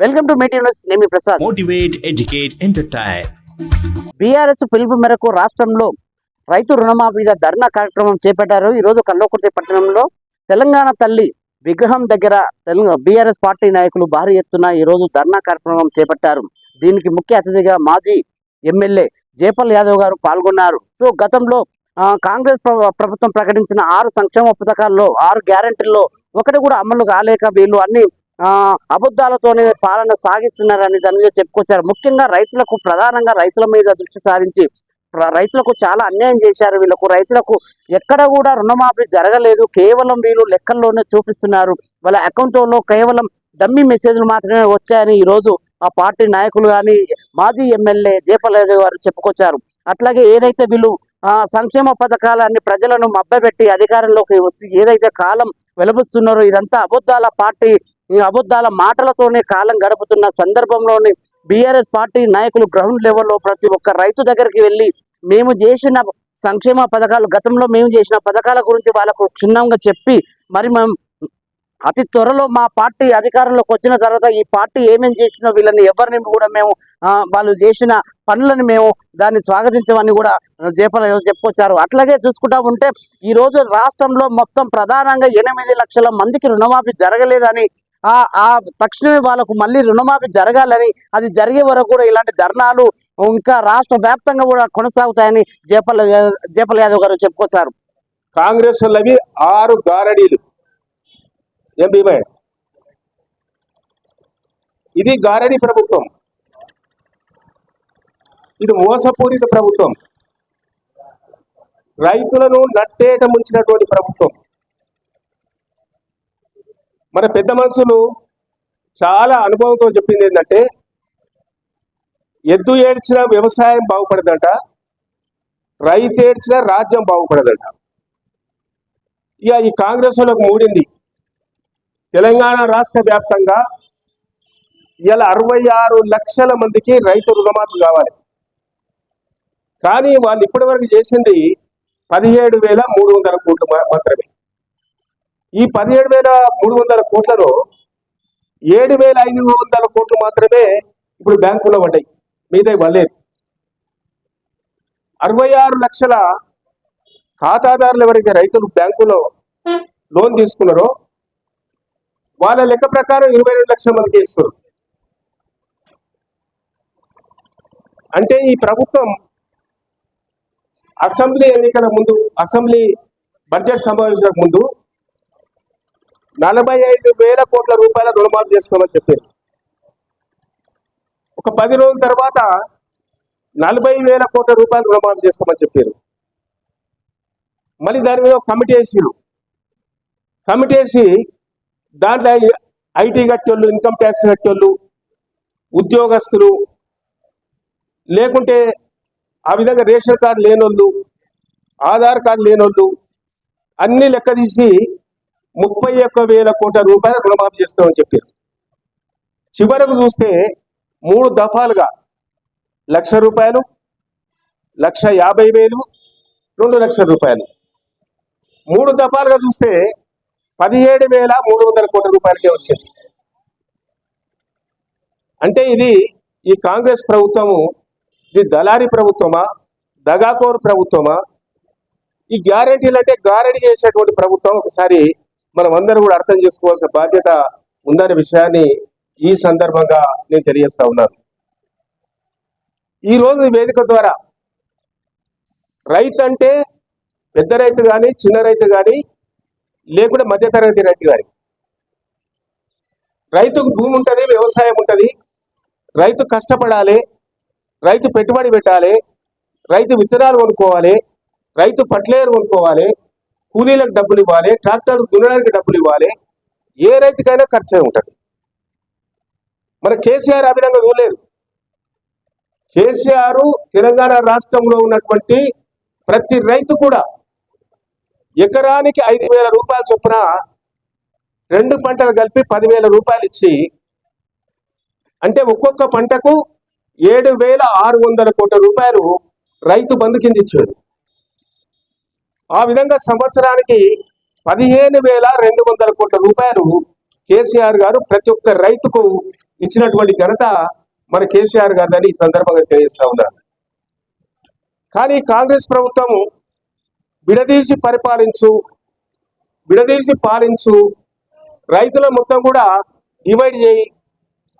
Welcome to meeting news నేను Prasad. Motivate, educate, entertain. BRS పిలుపు మేరకు రాష్ట్రంలో రైతు రుణమాఫీ ధర్నా కార్యక్రమం చేపట్టారు. ఈ రోజు కల్లోకుర్తి పట్టణంలో తెలంగాణ తల్లి విగ్రహం దగ్గర తెలంగాణ బీఆర్ఎస్ పార్టీ నాయకులు భారీ ఎత్తున ఈ రోజు ధర్నా కార్యక్రమం చేపట్టారు. దీనికి ముఖ్య అతిథిగా మాజీ ఎమ్మెల్యే జేపల్ యాదవ్ గారు పాల్గొన్నారు. సో గతంలో కాంగ్రెస్ ప్ర- ప్రభుత్వం ప్రకటించిన ఆరు సంక్షేమ పథకాల్లో ఆరు గ్యారంటీల్లో ఒకటి కూడా అమలు కాలేక వీళ్ళు అన్ని అబద్ధాలతోనే పాలన సాగిస్తున్నారని దాని మీద చెప్పుకొచ్చారు. ముఖ్యంగా రైతులకు ప్రధానంగా రైతుల మీద దృష్టి సారించి రైతులకు చాలా అన్యాయం చేశారు. వీళ్ళకు రైతులకు ఎక్కడ కూడా రుణమాఫీ జరగలేదు. కేవలం వీళ్ళు లెక్కల్లోనే చూపిస్తున్నారు. వాళ్ళ అకౌంట్లో కేవలం డమ్మీ మెసేజ్లు మాత్రమే వచ్చాయని ఈరోజు ఆ పార్టీ నాయకులు కానీ మాజీ ఎమ్మెల్యే జయపల్లేదేవ్ గారు చెప్పుకొచ్చారు. అట్లాగే ఏదైతే వీళ్ళు సంక్షేమ పథకాలన్నీ ప్రజలను మబ్బపెట్టి అధికారంలోకి వచ్చి ఏదైతే కాలం వెలుబుస్తున్నారో ఇదంతా అబద్ధాల పార్టీ ఈ అబద్ధాల మాటలతోనే కాలం గడుపుతున్న సందర్భంలోని బీఆర్ఎస్ పార్టీ నాయకులు గ్రౌండ్ లెవెల్లో ప్రతి ఒక్క రైతు దగ్గరికి వెళ్ళి మేము చేసిన సంక్షేమ పథకాలు గతంలో మేము చేసిన పథకాల గురించి వాళ్ళకు క్షుణ్ణంగా చెప్పి మరి మేము అతి త్వరలో మా పార్టీ అధికారంలోకి వచ్చిన తర్వాత ఈ పార్టీ ఏమేం చేసినో వీళ్ళని ఎవరిని కూడా మేము వాళ్ళు చేసిన పనులను మేము దాన్ని స్వాగతించమని కూడా జేపల చెప్పొచ్చారు. అట్లాగే చూసుకుంటా ఉంటే ఈ రోజు రాష్ట్రంలో మొత్తం ప్రధానంగా ఎనిమిది లక్షల మందికి రుణమాఫీ జరగలేదని ఆ తక్షణమే వాళ్ళకు మళ్ళీ రుణమాఫీ జరగాలని అది జరిగే వరకు కూడా ఇలాంటి ధర్నాలు ఇంకా రాష్ట్ర వ్యాప్తంగా కూడా కొనసాగుతాయని జేపల్ జేపల్ యాదవ్ గారు చెప్పుకొచ్చారు. కాంగ్రెస్ వాళ్ళవి ఆరు గారడీలు. ఏం భీమయ్య ఇది గారడీ ప్రభుత్వం. ఇది మోసపూరిత ప్రభుత్వం. రైతులను నట్టేట ముంచినటువంటి ప్రభుత్వం. మన పెద్ద మనుషులు చాలా అనుభవంతో చెప్పింది ఏంటంటే ఎద్దు ఏడ్చిన వ్యవసాయం బాగుపడదంట రైతు ఏడ్చిన రాజ్యం బాగుపడదంట. ఇక ఈ కాంగ్రెస్ వాళ్ళకు మూడింది. తెలంగాణ రాష్ట్ర వ్యాప్తంగా ఇలా అరవై ఆరు లక్షల మందికి రైతు రుణమాఫీ కావాలి. కానీ వాళ్ళు ఇప్పటివరకు చేసింది పదిహేడు వేల మూడు వందల కోట్లు మాత్రమే. ఈ పదిహేడు వేల మూడు వందల కోట్లలో ఏడు వేల ఐదు వందల కోట్లు మాత్రమే ఇప్పుడు బ్యాంకులో పడ్డాయి. మిగతా పడలేదు. అరవై ఆరు లక్షల ఖాతాదారులు ఎవరైతే రైతులు బ్యాంకులో లోన్ తీసుకున్నారో వాళ్ళ లెక్క ప్రకారం ఇరవై రెండు లక్షల మందికి ఇస్తారు అంటే ఈ ప్రభుత్వం అసెంబ్లీ ఎన్నికల ముందు అసెంబ్లీ బడ్జెట్ సమావేశాలకు ముందు నలభై ఐదు వేల కోట్ల రూపాయల రుణమాఫీ చేసుకోమని చెప్పారు. ఒక పది రోజుల తర్వాత నలభై వేల కోట్ల రూపాయలు రుణమాఫీ చేస్తామని చెప్పారు. మళ్ళీ దాని మీద ఒక కమిటీ వేసిరు కమిటీ వేసి దాంట్లో ఐటీ కట్టేళ్ళు ఇన్కమ్ ట్యాక్స్ కట్టేళ్ళు ఉద్యోగస్తులు లేకుంటే ఆ విధంగా రేషన్ కార్డు లేనోళ్ళు ఆధార్ కార్డు లేనోళ్ళు అన్ని లెక్క తీసి ముప్పై ఒక్క వేల కోట్ల రూపాయల రుణమాఫీ చేస్తామని చెప్పారు. చివరకు చూస్తే మూడు దఫాలుగా లక్ష రూపాయలు లక్ష యాభై వేలు రెండు లక్షల రూపాయలు. మూడు దఫాలుగా చూస్తే పదిహేడు వేల మూడు వందల కోట్ల రూపాయలకే వచ్చింది. అంటే ఇది ఈ కాంగ్రెస్ ప్రభుత్వము ఇది దళారీ ప్రభుత్వమా దగాకోరు ప్రభుత్వమా? ఈ గ్యారెంటీలు అంటే గ్యారెంటీ చేసేటువంటి ప్రభుత్వం ఒకసారి మనం అందరూ కూడా అర్థం చేసుకోవాల్సిన బాధ్యత ఉందనే విషయాన్ని ఈ సందర్భంగా నేను తెలియజేస్తా ఉన్నాను. ఈ రోజు ఈ వేదిక ద్వారా రైతు అంటే పెద్ద రైతు కానీ చిన్న రైతు కానీ లేకుంటే మధ్యతరగతి రైతు కానీ రైతుకు భూమి ఉంటుంది వ్యవసాయం ఉంటుంది. రైతు కష్టపడాలి రైతు పెట్టుబడి పెట్టాలి రైతు విత్తనాలు కొనుక్కోవాలి రైతు ఫర్టిలైజర్ కొనుక్కోవాలి కూలీలకు డబ్బులు ఇవ్వాలి ట్రాక్టర్ దున్నడానికి డబ్బులు ఇవ్వాలి ఏ రైతుకైనా ఖర్చు ఉంటుంది. మన కేసీఆర్ ఆ విధంగా చూడలేదు. కేసీఆర్ తెలంగాణ రాష్ట్రంలో ఉన్నటువంటి ప్రతి రైతు కూడా ఎకరానికి ఐదు వేల రూపాయల చొప్పున రెండు పంటలు కలిపి పదివేల రూపాయలు ఇచ్చి అంటే ఒక్కొక్క పంటకు ఏడు వేల ఆరు వందల కోట్ల రూపాయలు రైతు బంధు కింద ఇచ్చాడు. ఆ విధంగా సంవత్సరానికి పదిహేను వేల రెండు వందల కోట్ల రూపాయలు కేసీఆర్ గారు ప్రతి ఒక్క రైతుకు ఇచ్చినటువంటి ఘనత మన కేసీఆర్ గారిదని ఈ సందర్భంగా తెలియజేస్తా ఉన్నారు కానీ కాంగ్రెస్ ప్రభుత్వం విడదీసి పరిపాలించు విడదీసి పాలించు రైతుల మొత్తం కూడా డివైడ్ చేయి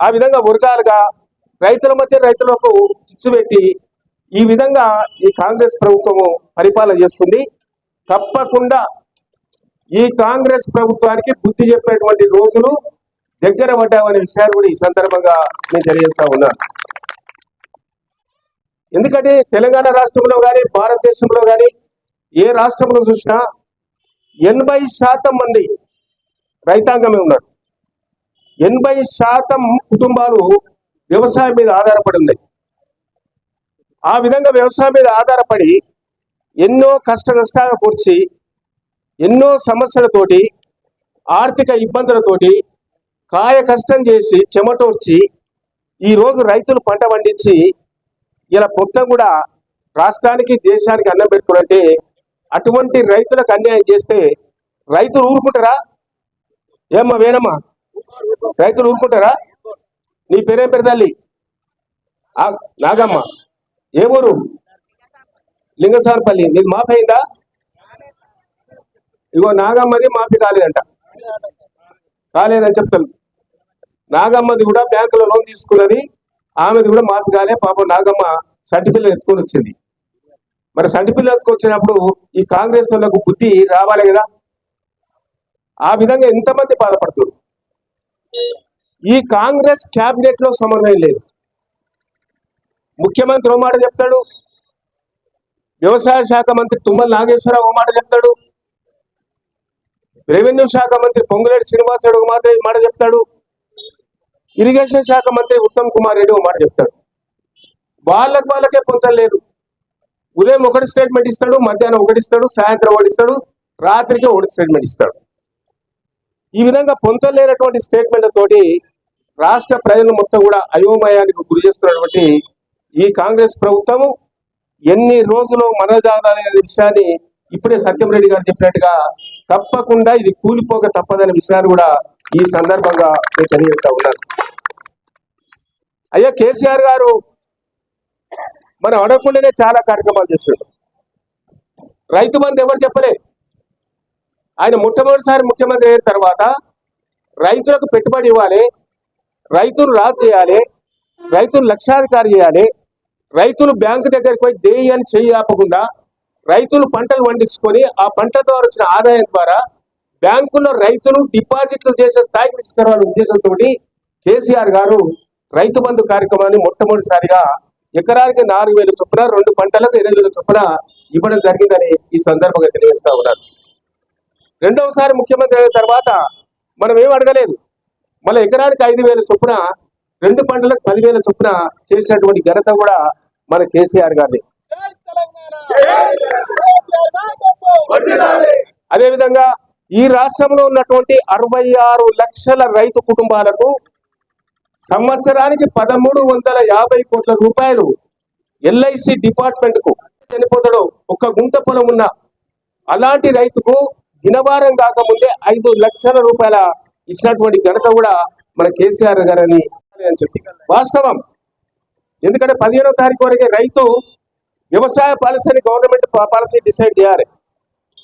ఆ విధంగా వర్గాలుగా రైతుల మధ్య రైతులకు చిచ్చు పెట్టి ఈ విధంగా ఈ కాంగ్రెస్ ప్రభుత్వము పరిపాలన చేస్తుంది. తప్పకుండా ఈ కాంగ్రెస్ ప్రభుత్వానికి బుద్ధి చెప్పేటువంటి రోజులు దగ్గర పడ్డామనే విషయాలు కూడా ఈ సందర్భంగా నేను తెలియజేస్తా ఉన్నాను ఎందుకంటే తెలంగాణ రాష్ట్రంలో కానీ భారతదేశంలో కానీ ఏ రాష్ట్రంలో చూసినా ఎనభై శాతం మంది రైతాంగమే ఉన్నారు. ఎనభై శాతం కుటుంబాలు వ్యవసాయం మీద ఆధారపడి ఉన్నాయి. ఆ విధంగా వ్యవసాయం మీద ఆధారపడి ఎన్నో కష్ట నష్టాలు కూర్చి ఎన్నో సమస్యలతోటి ఆర్థిక ఇబ్బందులతోటి కాయ కష్టం చేసి చెమటోడ్చి ఈరోజు రైతులు పంట పండించి ఇలా మొత్తం కూడా రాష్ట్రానికి దేశానికి అన్నం పెడుతున్నంటే అటువంటి రైతులకు అన్యాయం చేస్తే రైతులు ఊరుకుంటారా? ఏమ్మా వేనమ్మా రైతులు ఊరుకుంటారా? నీ పేరేం పేరు తల్లి? ఆ, నాగమ్మ ఏ ఊరు? లింగసారపల్లి నీకు మాఫీ అయిందా? ఇగో నాగమ్మది మాఫీ కాలేదంట. కాలేదని చెప్తాను నాగమ్మది కూడా బ్యాంకులో లోన్ తీసుకున్నది. ఆమెది కూడా మాఫీ కాలే. పాపం నాగమ్మ సర్టిఫికెట్ ఎత్తుకొని వచ్చింది. మరి సర్టిఫికెట్ ఎత్తుకొచ్చినప్పుడు ఈ కాంగ్రెస్ వాళ్ళకు బుద్ధి రావాలి కదా? ఆ విధంగా ఎంతమంది బాధపడుతున్నారు. ఈ కాంగ్రెస్ క్యాబినెట్లో సమన్వయం లేదు. ముఖ్యమంత్రి ఓ మాట చెప్తాడు. వ్యవసాయ శాఖ మంత్రి తుమ్మల నాగేశ్వరరావు మాట చెప్తాడు. రెవెన్యూ శాఖ మంత్రి పొంగులేటి శ్రీనివాసరావు ఒక మాట మాట చెప్తాడు. ఇరిగేషన్ శాఖ మంత్రి ఉత్తమ్ కుమార్ రెడ్డి ఒక మాట చెప్తాడు. వాళ్ళకి వాళ్ళకే పొంతం లేదు. ఉదయం ఒకటి స్టేట్మెంట్ ఇస్తాడు మధ్యాహ్నం ఒకటి ఇస్తాడు సాయంత్రం ఒకటి ఇస్తాడు రాత్రికి ఒకటి స్టేట్మెంట్ ఇస్తాడు. ఈ విధంగా పొంతలేనటువంటి లేనటువంటి స్టేట్మెంట్ తోటి రాష్ట్ర ప్రజలు మొత్తం కూడా అయోమయానికి గురి చేస్తున్నటువంటి ఈ కాంగ్రెస్ ప్రభుత్వము ఎన్ని రోజులు మనజాదాలనే విషయాన్ని ఇప్పుడే సత్యం రెడ్డి గారు చెప్పినట్టుగా తప్పకుండా ఇది కూలిపోక తప్పదనే విషయాన్ని కూడా ఈ సందర్భంగా నేను తెలియజేస్తా ఉన్నాను. అయ్యా కేసీఆర్ గారు మనం అడగకుండానే చాలా కార్యక్రమాలు చేస్తున్నాడు రైతు బంధు ఎవరు చెప్పలే? ఆయన మొట్టమొదటిసారి ముఖ్యమంత్రి అయిన తర్వాత రైతులకు పెట్టుబడి ఇవ్వాలి రైతులు రాజు చేయాలి రైతులు లక్షాధికారి చేయాలి రైతులు బ్యాంకు దగ్గరికి పోయి దేయి అని చెయ్యి ఆపకుండా రైతులు పంటలు పండించుకొని ఆ పంట ద్వారా వచ్చిన ఆదాయం ద్వారా బ్యాంకులో రైతులు డిపాజిట్లు చేసే స్థాయికి తీసుకురావాలనే ఉద్దేశంతో కేసీఆర్ గారు రైతు బంధు కార్యక్రమాన్ని మొట్టమొదటిసారిగా ఎకరానికి నాలుగు వేల చొప్పున రెండు పంటలకు ఎనిమిది వేల చొప్పున ఇవ్వడం జరిగిందని ఈ సందర్భంగా తెలియజేస్తా ఉన్నారు రెండవసారి ముఖ్యమంత్రి అయిన తర్వాత మనం ఏం అడగలేదు. మళ్ళీ ఎకరానికి ఐదు వేల చొప్పున రెండు పంటలకు పదివేల చొప్పున చేసినటువంటి ఘనత కూడా మన కేసీఆర్ గారిది. అదేవిధంగా ఈ రాష్ట్రంలో ఉన్నటువంటి అరవై ఆరు లక్షల రైతు కుటుంబాలకు సంవత్సరానికి పదమూడు వందల యాభై కోట్ల రూపాయలు ఎల్ఐసి డిపార్ట్మెంట్కు చనిపోతాడు ఒక గుంట పొలం ఉన్న అలాంటి రైతుకు దినవారం కాకముందే ఐదు లక్షల రూపాయల ఇచ్చినటువంటి ఘనత కూడా మన కేసీఆర్ గారని అని చెప్పి. వాస్తవం. ఎందుకంటే పదిహేనో తారీఖు వరకే రైతు వ్యవసాయ పాలసీని గవర్నమెంట్ పాలసీ డిసైడ్ చేయాలి.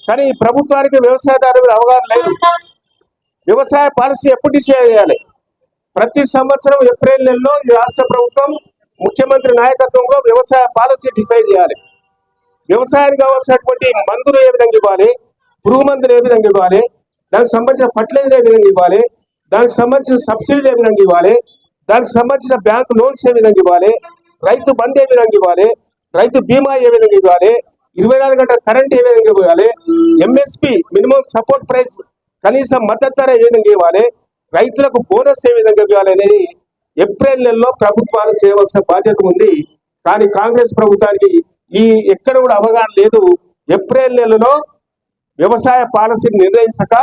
కానీ ప్రభుత్వానికి వ్యవసాయదారు మీద అవగాహన లేదు. వ్యవసాయ పాలసీ ఎప్పుడు డిసైడ్ చేయాలి? ప్రతి సంవత్సరం ఏప్రిల్ నెలలో ఈ రాష్ట్ర ప్రభుత్వం ముఖ్యమంత్రి నాయకత్వంలో వ్యవసాయ పాలసీ డిసైడ్ చేయాలి. వ్యవసాయానికి కావాల్సినటువంటి మందులు ఏ విధంగా ఇవ్వాలి? పురుగు మందులు ఏ విధంగా ఇవ్వాలి? దానికి సంబంధించిన ఫర్టిలైజర్ ఏ విధంగా ఇవ్వాలి? దానికి సంబంధించిన సబ్సిడీలు ఏ విధంగా ఇవ్వాలి? దానికి సంబంధించిన బ్యాంక్ లోన్స్ ఏ విధంగా ఇవ్వాలి? రైతు బంద్ ఏ విధంగా ఇవ్వాలి? రైతు బీమా ఏ విధంగా ఇవ్వాలి? ఇరవై నాలుగు గంటల కరెంట్ ఏ విధంగా ఇవ్వాలి? ఎంఎస్పి మినిమం సపోర్ట్ ప్రైస్ కనీసం మద్దతు ధర ఏ విధంగా ఇవ్వాలి? రైతులకు బోనస్ ఏ విధంగా ఇవ్వాలి అనేది ఏప్రిల్ నెలలో ప్రభుత్వాలు చేయవలసిన బాధ్యత ఉంది. కానీ కాంగ్రెస్ ప్రభుత్వానికి ఈ ఎక్కడ కూడా అవగాహన లేదు. ఏప్రిల్ నెలలో వ్యవసాయ పాలసీని నిర్ణయించక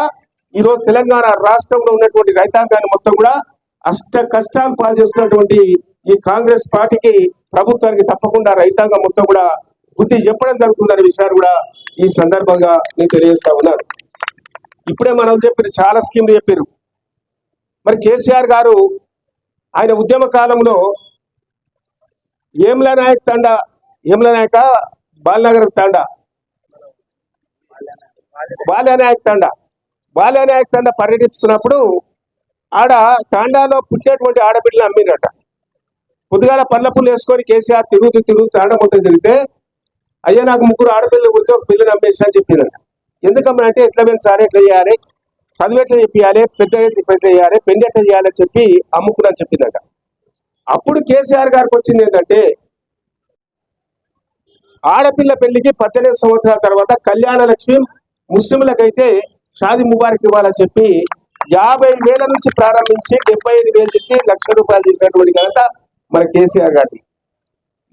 ఈరోజు తెలంగాణ రాష్ట్రంలో ఉన్నటువంటి రైతాంగాన్ని మొత్తం కూడా అష్ట కష్టాలు పాల్చేస్తున్నటువంటి ఈ కాంగ్రెస్ పార్టీకి ప్రభుత్వానికి తప్పకుండా రైతాంగం మొత్తం కూడా బుద్ధి చెప్పడం జరుగుతుందనే విషయాన్ని కూడా ఈ సందర్భంగా నేను తెలియజేస్తా ఉన్నాను. ఇప్పుడే మనం చెప్పారు చాలా స్కీమ్లు చెప్పారు. మరి కేసీఆర్ గారు ఆయన ఉద్యమ కాలంలో ఏమ్ల నాయక్ తండా ఏమ్ల నాయక? బాలనగర్ తండా. బాల్యనాయక్ తండా. బాల్యనాయక్ తండా పర్యటిస్తున్నప్పుడు ఆడ తాండాలో పుట్టినటువంటి ఆడబిడ్డలు అమ్మినట పొద్దుగాల పళ్ళ పుల్లు వేసుకొని కేసీఆర్ తిరుగుతూ తిరుగుతూ తాండా మొత్తం తిరిగితే అయ్యా నాకు ముగ్గురు ఆడపిల్లలు పుడితే ఒక పిల్లని అమ్మేసి అని చెప్పిందంట ఎందుకమ్మనంటే ఎట్లా పెంచాలి ఎట్లా చేయాలి? చదువు ఎట్లా చెప్పియాలి? పెద్ద ఎట్లా చేయాలి? పెళ్ళి ఎట్లా చేయాలని చెప్పి అమ్ముకున్నా చెప్పిందంట. అప్పుడు కేసీఆర్ గారికి వచ్చింది ఏంటంటే ఆడపిల్ల పెళ్ళికి పద్దెనిమిది సంవత్సరాల తర్వాత కళ్యాణ లక్ష్మి ముస్లింలకైతే షాది ముబారక్ ఇవ్వాలని చెప్పి యాభై వేల నుంచి ప్రారంభించి డెబ్బై ఐదు వేలు చేసి లక్ష రూపాయలు చేసినటువంటి ఘనత మన కేసీఆర్ గారిది.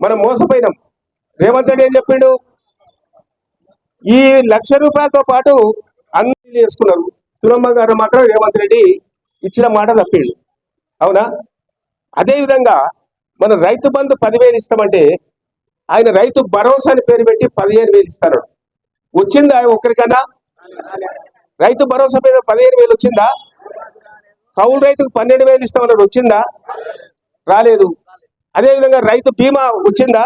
మనం మోసపోయినాం. రేవంత్ రెడ్డి ఏం చెప్పిండు? ఈ లక్ష రూపాయలతో పాటు అన్ని చేసుకున్నారు తులమ్మ గారు మాత్రం రేవంత్ రెడ్డి ఇచ్చిన మాట తప్పిండు. అవునా? అదే విధంగా మన రైతు బంధు పదివేలు ఇస్తామంటే ఆయన రైతు భరోసా అని పేరు పెట్టి పదిహేను వేలు ఇస్తాడు. వచ్చిందా ఒకరికన్నా రైతు భరోసా మీద పదిహేను వేలు వచ్చిందా? కౌలు రైతుకు పన్నెండు వేలు ఇస్తామన్నాడు వచ్చిందా? రాలేదు. అదేవిధంగా రైతు బీమా వచ్చిందా?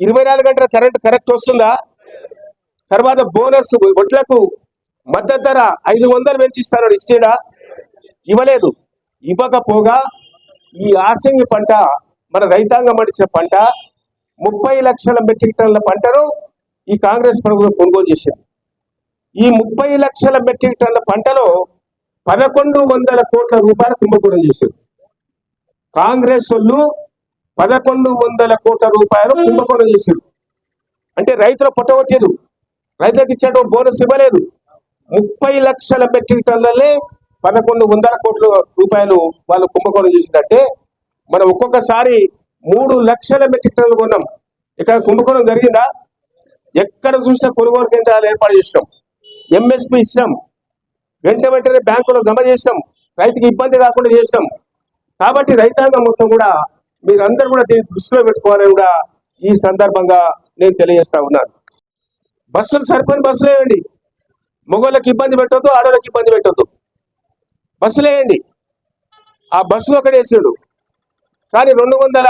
ఇరవై నాలుగు గంటల కరెంట్ కరెక్ట్ వస్తుందా? తర్వాత బోనస్ వడ్లకు మద్దతు ధర ఐదు వందలు పెంచిస్తానని ఇచ్చేడా? ఇవ్వలేదు. ఇవ్వకపోగా ఈ ఆసంగి పంట మన రైతాంగం పండించిన పంట ముప్పై లక్షల మెట్రిక్ టన్నుల పంటను ఈ కాంగ్రెస్ ప్రభుత్వం కొనుగోలు చేసింది. ఈ ముప్పై లక్షల మెట్రిక్ టన్నుల పంటలో పదకొండు వందల కోట్ల రూపాయల కుంభకోణం చేశారు. కాంగ్రెస్ వాళ్ళు పదకొండు వందల కోట్ల రూపాయలు కుంభకోణం చేశారు. అంటే రైతుల పొట్టగొట్టేది రైతులకు ఇచ్చేట బోనస్ ఇవ్వలేదు. ముప్పై లక్షల మెట్రిక్ టన్లలే పదకొండు వందల కోట్ల రూపాయలు వాళ్ళు కుంభకోణం చేసినట్టే మనం ఒక్కొక్కసారి మూడు లక్షల మెట్రిక్ టన్లు కొన్నాం. ఇక్కడ కుంభకోణం జరిగిందా? ఎక్కడ చూసినా కొనుగోలు కేంద్రాలు ఏర్పాటు చేసినాం. ఎంఎస్పి ఇస్తాం. వెంట వెంటనే బ్యాంకులో జమ చేస్తాం. రైతుకి ఇబ్బంది కాకుండా చేస్తాం. కాబట్టి రైతాంగం మొత్తం కూడా మీరందరూ కూడా దీన్ని దృష్టిలో పెట్టుకోవాలని కూడా ఈ సందర్భంగా నేను తెలియజేస్తా ఉన్నాను. బస్సులు సరిపోయిన బస్సులు వేయండి. మగవాళ్ళకి ఇబ్బంది పెట్టొద్దు ఆడవాళ్ళకి ఇబ్బంది పెట్టొద్దు. బస్సులు వేయండి. ఆ బస్సులు ఒకటి వేసాడు. కానీ రెండు వందల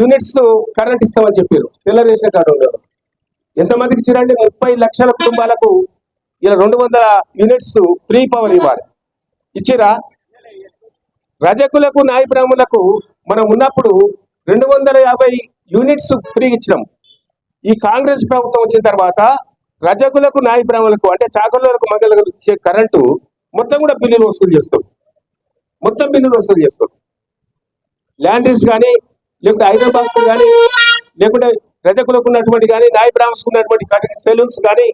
యూనిట్స్ కరెంట్ ఇస్తామని చెప్పారు. తెల్ల రేషన్ కార్డు ఉండదు. ఎంతమందికి చిరండి ముప్పై లక్షల కుటుంబాలకు ఇలా రెండు వందల యూనిట్స్ ఫ్రీ పవర్ ఇవ్వాలి. ఇచ్చిరా? రజకులకు నాయ బ్రాహ్మణులకు మనం ఉన్నప్పుడు రెండు వందల యాభై యూనిట్స్ ఫ్రీ ఇచ్చినాం. ఈ కాంగ్రెస్ ప్రభుత్వం వచ్చిన తర్వాత రజకులకు నాయ బ్రాహ్మణులకు అంటే చాకర్లకు మంగళకు ఇచ్చే కరెంటు మొత్తం కూడా బిల్లులు వసూలు చేస్తాం. మొత్తం బిల్లులు వసూలు చేస్తాం. ల్యాండ్రీస్ కానీ లేకుంటే హైదరాబాద్స్ కానీ లేకుంటే రజకులకు ఉన్నటువంటి కానీ నాయ బ్రాహ్మణ్స్కు ఉన్నటువంటి సెలూన్స్ కానీ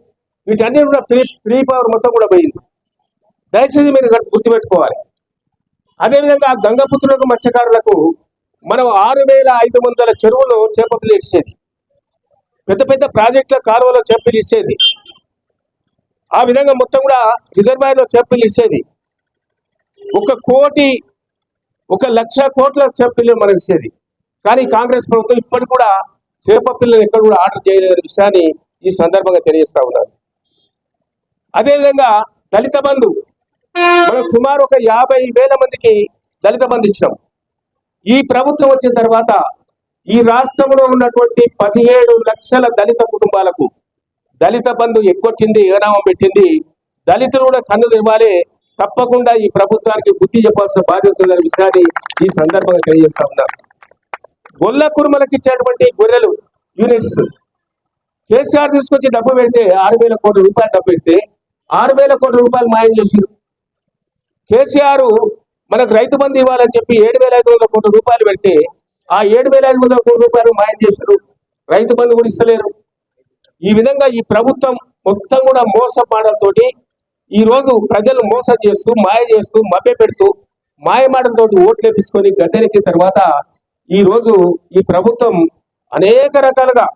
వీటన్ని కూడా ఫ్రీ ఫ్రీ పవర్ మొత్తం కూడా పోయింది. దయచేసి మీరు గుర్తుపెట్టుకోవాలి. అదేవిధంగా గంగపుత్రులకు మత్స్యకారులకు మనం ఆరు వేల ఐదు వందల చెరువులు చేపలు ఇచ్చేది. పెద్ద పెద్ద ప్రాజెక్టుల కాలువలో చేపలు ఇచ్చేది. ఆ విధంగా మొత్తం కూడా రిజర్వాయర్లో చేపలు ఇచ్చేది. ఒక కోటి ఒక లక్ష కోట్ల చేపలు మనకి ఇచ్చేది. కానీ కాంగ్రెస్ ప్రభుత్వం ఇప్పటికి కూడా చేప పిల్లలు ఎక్కడ కూడా ఆర్డర్ చేయలేని విషయాన్ని ఈ సందర్భంగా తెలియజేస్తా ఉన్నారు అదేవిధంగా దళిత బంధు. మనం సుమారు ఒక యాభై వేల మందికి దళిత బంధు ఇచ్చాం ఈ ప్రభుత్వం వచ్చిన తర్వాత ఈ రాష్ట్రంలో ఉన్నటువంటి పదిహేడు లక్షల దళిత కుటుంబాలకు దళిత బంధు ఎగ్గొట్టింది ఏనామం పెట్టింది. దళితులు కూడా కన్నులు ఇవ్వాలి. తప్పకుండా ఈ ప్రభుత్వానికి బుద్ధి చెప్పాల్సిన బాధ్యత ఉందనే విషయాన్ని ఈ సందర్భంగా తెలియజేస్తా ఉన్నారు గొల్ల కురుమలకు ఇచ్చేటువంటి గొర్రెలు యూనిట్స్. కేసీఆర్ తీసుకొచ్చి డబ్బు పెడితే ఆరు వేల కోట్ల రూపాయలు డబ్బు పెడితే ఆరు వేల కోట్ల రూపాయలు మాయం చేసారు కేసీఆర్ మనకు రైతు బంధు ఇవ్వాలని చెప్పి ఏడు వేల ఐదు వందల కోట్ల రూపాయలు పెడితే ఆ ఏడు వేల ఐదు వందల కోట్ల రూపాయలు మాయం చేశారు రైతు బంధు కూడా ఇస్తలేరు. ఈ విధంగా ఈ ప్రభుత్వం మొత్తం కూడా మోసపాడలతోటి ఈ రోజు ప్రజలు మోసం చేస్తూ మాయ చేస్తూ మభ్య పెడుతూ మాయమాటలతోటి ఓట్లు వేపించుకొని గద్దెనెక్కిన తర్వాత ఈ రోజు ఈ ప్రభుత్వం అనేక రకాలుగా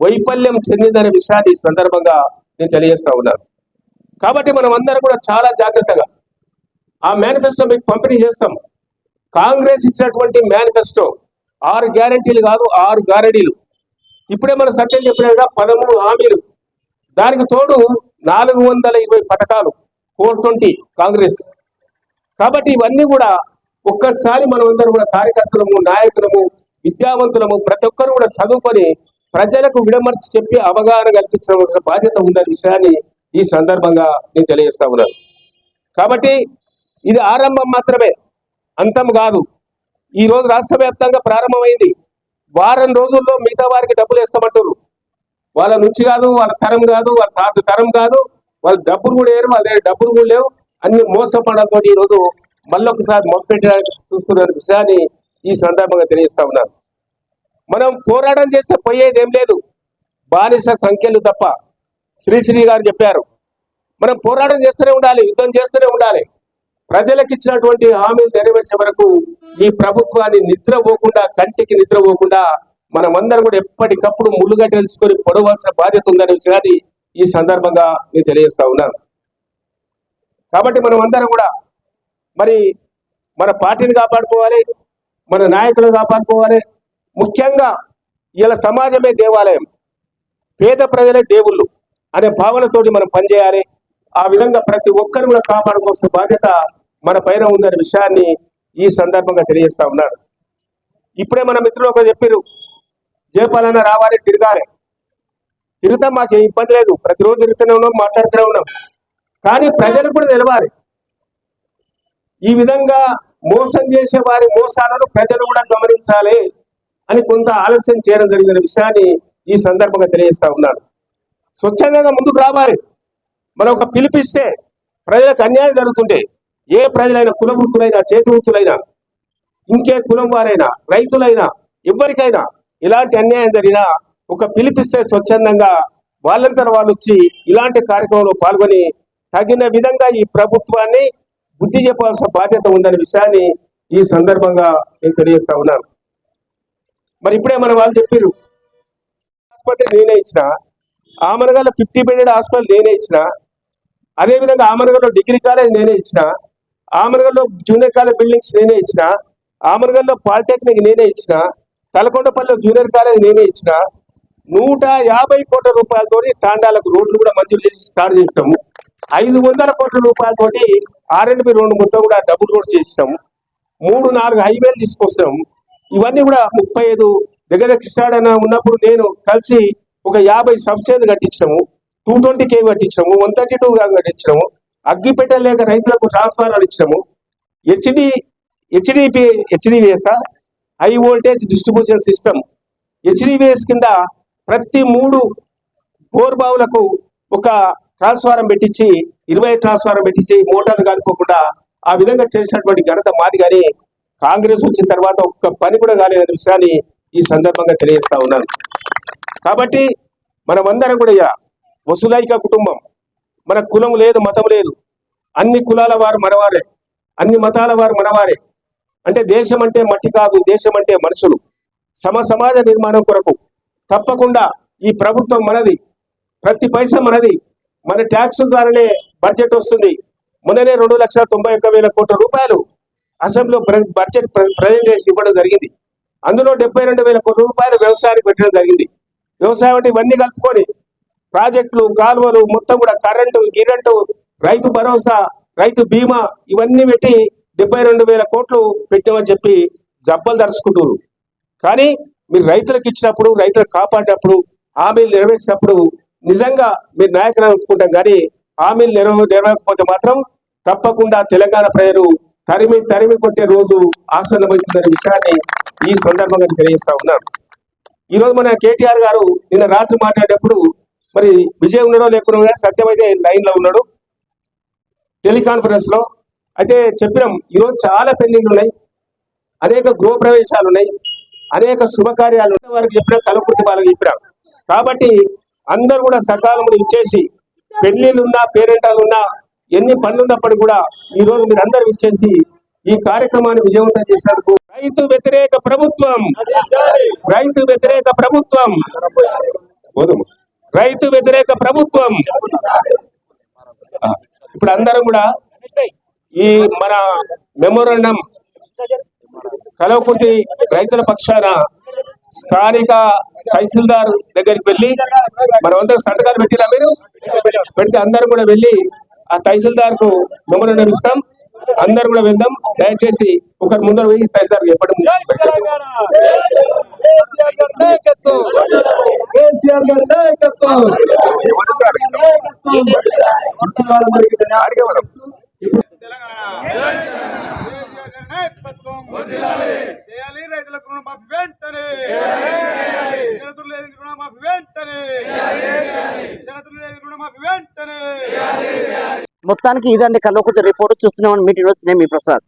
వైఫల్యం చెందిందనే విషయాన్ని ఈ సందర్భంగా నేను తెలియజేస్తా ఉన్నాను. కాబట్టి మనం అందరం కూడా చాలా జాగ్రత్తగా ఆ మేనిఫెస్టో మీకు పంపిణీ చేస్తాం. కాంగ్రెస్ ఇచ్చినటువంటి మేనిఫెస్టో ఆరు గ్యారంటీలు కాదు ఆరు గ్యారంటీలు ఇప్పుడే మన సత్యం చెప్పినట్టుగా పదమూడు హామీలు. దానికి తోడు నాలుగు వందల ఇరవై పథకాలు ఫోర్ ట్వంటీ కాంగ్రెస్. కాబట్టి ఇవన్నీ కూడా ఒక్కసారి మనం అందరం కూడా కార్యకర్తలము నాయకులము విద్యావంతులము ప్రతి ఒక్కరు కూడా చదువుకొని ప్రజలకు విడమర్చి చెప్పి అవగాహన కల్పించవలసిన బాధ్యత ఉందనే విషయాన్ని ఈ సందర్భంగా నేను తెలియజేస్తా ఉన్నాను. కాబట్టి ఇది ఆరంభం మాత్రమే. అంతం కాదు. ఈ రోజు రాష్ట్ర వ్యాప్తంగా ప్రారంభమైంది. వారం రోజుల్లో మిగతా వారికి డబ్బులు వేస్తామంటారు. వాళ్ళ నుంచి కాదు వాళ్ళ తరం కాదు వాళ్ళ తాత తరం కాదు వాళ్ళ డబ్బులు కూడా లేరు వాళ్ళ దగ్గర డబ్బులు కూడా లేవు. అన్ని మోసపడడంతో ఈ రోజు మళ్ళొకసారి మొదలుపెట్టడానికి చూస్తున్న విషయాన్ని ఈ సందర్భంగా తెలియజేస్తా ఉన్నాను. మనం పోరాటం చేస్తే పోయేది ఏం లేదు. బానిస సంఖ్యలు తప్ప శ్రీశ్రీ గారు చెప్పారు మనం పోరాటం చేస్తూనే ఉండాలి యుద్ధం చేస్తూనే ఉండాలి. ప్రజలకు ఇచ్చినటువంటి హామీలు నెరవేర్చే వరకు ఈ ప్రభుత్వాన్ని నిద్ర పోకుండా కంటికి నిద్ర పోకుండా మనమందరం కూడా ఎప్పటికప్పుడు ముళ్ళుగా తెలుసుకొని పొడవలసిన బాధ్యత ఉందనే విషయాన్ని ఈ సందర్భంగా నేను తెలియజేస్తా ఉన్నాను. కాబట్టి మనం అందరం కూడా మరి మన పార్టీని కాపాడుకోవాలి మన నాయకులను కాపాడుకోవాలి. ముఖ్యంగా ఇలా సమాజమే దేవాలయం పేద ప్రజలే దేవుళ్ళు. అనే భావనతోటి మనం పనిచేయాలి. ఆ విధంగా ప్రతి ఒక్కరు కూడా కాపాడుకోవాల్సిన బాధ్యత మన పైన ఉందనే విషయాన్ని ఈ సందర్భంగా తెలియజేస్తా ఉన్నారు. ఇప్పుడే మన మిత్రులు ఒక చెప్పారు జయపాలన రావాలి తిరగాలి. తిరుగుతాం మాకు ఏ ఇబ్బంది లేదు. ప్రతిరోజు తిరుగుతూనే ఉన్నాం మాట్లాడుతూనే ఉన్నాం. కానీ ప్రజలు కూడా తెలవాలి ఈ విధంగా మోసం చేసే వారి మోసాలను ప్రజలు కూడా గమనించాలి అని కొంత ఆలస్యం చేయడం జరిగిన విషయాన్ని ఈ సందర్భంగా తెలియజేస్తా ఉన్నాను. స్వచ్ఛందంగా ముందుకు రావాలి. మనం ఒక పిలిపిస్తే ప్రజలకు అన్యాయం జరుగుతుంటే ఏ ప్రజలైనా కుల వృత్తులైనా చేతి వృత్తులైనా ఇంకే కులం వారైనా రైతులైనా ఎవరికైనా ఇలాంటి అన్యాయం జరిగినా ఒక పిలిపిస్తే స్వచ్ఛందంగా వాళ్ళంతా వాళ్ళు వచ్చి ఇలాంటి కార్యక్రమంలో పాల్గొని తగిన విధంగా ఈ ప్రభుత్వాన్ని బుద్ధి చెప్పాల్సిన బాధ్యత ఉందనే విషయాన్ని ఈ సందర్భంగా నేను తెలియజేస్తా ఉన్నాను. మరి ఇప్పుడే మన వాళ్ళు చెప్పారు ఆసుపత్రి నేనే ఇచ్చిన ఆమరగల ఫిఫ్టీ బెడెడ్ హాస్పిటల్ నేనే ఇచ్చిన. అదేవిధంగా ఆమరగల్లో డిగ్రీ కాలేజ్ నేనే ఇచ్చిన. ఆమరగల్లో జూనియర్ కాలేజ్ బిల్డింగ్స్ నేనే ఇచ్చిన. ఆమరగల్లో పాలిటెక్నిక్ నేనే ఇచ్చిన. తలకొండపల్లిలో జూనియర్ కాలేజ్ నేనే ఇచ్చిన. నూట యాభై కోట్ల రూపాయలతో తాండాలకు రోడ్లు కూడా మంజూరు చేసి స్టార్ట్ చేస్తాము ఐదు వందల కోట్ల రూపాయలతోటి ఆర్ఎండ్బి రోడ్డు మొత్తం కూడా డబ్బులు కూడా చేసినాము. మూడు నాలుగు హైవేలు తీసుకొస్తాం ఇవన్నీ కూడా ముప్పై ఐదు దగ్గర దగ్గర కృష్ణాడన ఉన్నప్పుడు నేను కలిసి ఒక యాభై సబ్సిడీ కట్టించాము టూ ట్వంటీ కేవ్ కట్టించాము వన్ థర్టీ టూ కట్టించడము అగ్గిపెట్ట లేక రైతులకు ట్రాన్స్ఫార్మర్ ఇచ్చాము HD HDP HDVS high voltage distribution system HDVS కింద ప్రతి మూడు బోర్ బావులకు ఒక ట్రాన్స్ఫారం పెట్టించి ఇరవై ట్రాన్స్ఫారం పెట్టించి మోటార్లు కాలిపోకుండా ఆ విధంగా చేసినటువంటి ఘనత మాది. కానీ కాంగ్రెస్ వచ్చిన తర్వాత ఒక్క పని కూడా కాలేదనే విషయాన్ని ఈ సందర్భంగా తెలియజేస్తా ఉన్నాను. కాబట్టి మనమందరం కూడా ఇక వసులైక కుటుంబం. మన కులం లేదు మతం లేదు. అన్ని కులాల వారు మనవారే. అన్ని మతాల వారు మనవారే. అంటే దేశం అంటే మట్టి కాదు దేశం అంటే మనుషులు. సమ సమాజ నిర్మాణం కొరకు తప్పకుండా ఈ ప్రభుత్వం మనది. ప్రతి పైస మనది. మన ట్యాక్స్ ద్వారానే బడ్జెట్ వస్తుంది. మొన్ననే రెండు లక్షల తొంభై ఒక్క వేల కోట్ల రూపాయలు అసెంబ్లీలో బడ్జెట్ ప్ర- ప్రజెంట్ చేసి ఇవ్వడం జరిగింది. అందులో డెబ్బై రెండు వేల కోట్ల రూపాయలు వ్యవసాయానికి పెట్టడం జరిగింది. వ్యవసాయం అంటే ఇవన్నీ కలుపుకొని ప్రాజెక్టులు కాలువలు మొత్తం కూడా కరెంటు గిరెంటు రైతు భరోసా రైతు బీమా ఇవన్నీ పెట్టి డెబ్బై రెండు వేల కోట్లు పెట్టామని చెప్పి జబ్బలు దరుచుకుంటున్నారు కానీ మీరు రైతులకు ఇచ్చినప్పుడు రైతులకు కాపాడినప్పుడు హామీలు నెరవేర్చినప్పుడు నిజంగా మీరు నాయకులు అనుకుంటాం కానీ హామీలు నెరవే నెరవేరకపోతే మాత్రం తప్పకుండా తెలంగాణ ప్రజలు తరిమి తరిమి కొట్టే రోజు ఆసన్నమవుతుందనే విషయాన్ని ఈ సందర్భంగా తెలియజేస్తా ఉన్నాను. ఈ రోజు మన కేటీఆర్ గారు నిన్న రాత్రి మాట్లాడేటప్పుడు మరి విజయ్ ఉన్నాడో లేకుండా సత్యం సత్యమైతే లైన్లో ఉన్నాడు. టెలికాన్ఫరెన్స్లో అయితే చెప్పినాం ఈరోజు చాలా పెళ్ళిళ్ళు ఉన్నాయి. అనేక గృహప్రవేశాలు ఉన్నాయి. అనేక శుభకార్యాలు వారికి చెప్పినా కలకృతి వాళ్ళకి చెప్పినాం. కాబట్టి అందరూ కూడా సకాలంలో ఇచ్చేసి పెళ్ళిళ్ళున్నా పేరెంటాలున్నా ఎన్ని పనులున్నప్పటికీ కూడా ఈ రోజు మీరు అందరూ ఇచ్చేసి ఈ కార్యక్రమాన్ని విజయవంతం చేసినందుకు రైతు వ్యతిరేక ప్రభుత్వం. రైతు వ్యతిరేక ప్రభుత్వం. రైతు వ్యతిరేక ప్రభుత్వం. ఇప్పుడు అందరం కూడా ఈ మన మెమోరండం కలవకుర్తి రైతుల పక్షాన స్థానిక తహసీల్దార్ దగ్గరికి వెళ్ళి మనమందరం సంతకాలు పెట్టిరా మీరు? పెడితే అందరం కూడా వెళ్ళి ఆ తహసీల్దార్కు మెమోరండం ఇస్తాం. అందరు కూడా వెళ్దాం దయచేసి ఒకరి ముందర పోయి ప్రతిసారి చెప్పడం ఆడికే మనం. చేయాలి రైతులకు రుణమాఫీ వెంటనే షరతులు లేని రుణమాఫీ వెంటనే షరతులు లేని రుణమాఫీ వెంటనే మొత్తానికి ఇదండి కల్వకుర్తి రిపోర్ట్ చూస్తున్నామని మీటింగ్ వచ్చి నేను మీ ప్రసాద్.